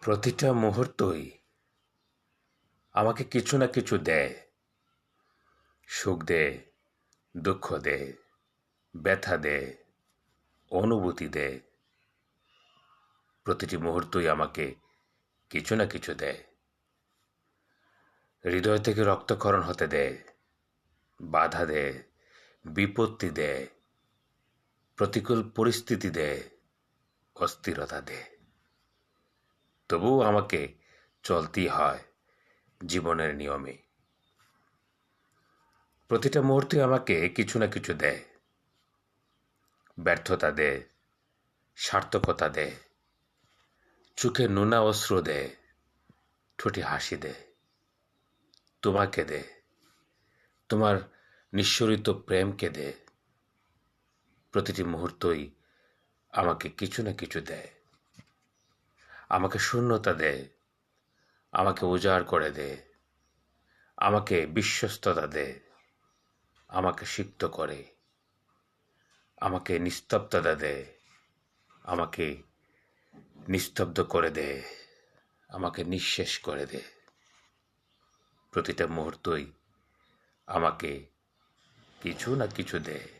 প্রতিটা মুহূর্তই আমাকে কিছু না কিছু দেয়। সুখ দেয়, দুঃখ দেয়, ব্যথা দেয়, অনুভূতি দেয়। প্রতিটি মুহূর্তই আমাকে কিছু না কিছু দেয়। হৃদয় থেকে রক্তক্ষরণ হতে দেয়, বাধা দেয়, বিপত্তি দেয়, প্রতিকূল পরিস্থিতি দেয়, অস্থিরতা দেয়। তবুও আমাকে চলতেই হয় জীবনের নিয়মে। প্রতিটা মুহূর্তে আমাকে কিছু না কিছু দেয়। ব্যর্থতা দেয়, সার্থকতা দেয়, চোখে নোনা অস্ত্র দেয়, ঠোঁটে হাসি দেয়, তোমাকে দে তোমার নিঃসরিত প্রেমকে দে প্রতিটি মুহূর্তই আমাকে কিছু না কিছু দেয়। আমাকে শূন্যতা দেয় আমাকে উজাড় করে দে, আমাকে বিশ্বস্ততা দে, আমাকে সিক্ত করে, আমাকে নিস্তব্ধতা দে, আমাকে নিস্তব্ধ করে দে, আমাকে নিঃশেষ করে দে। প্রতিটা মুহূর্তই আমাকে কিছু না কিছু দেয়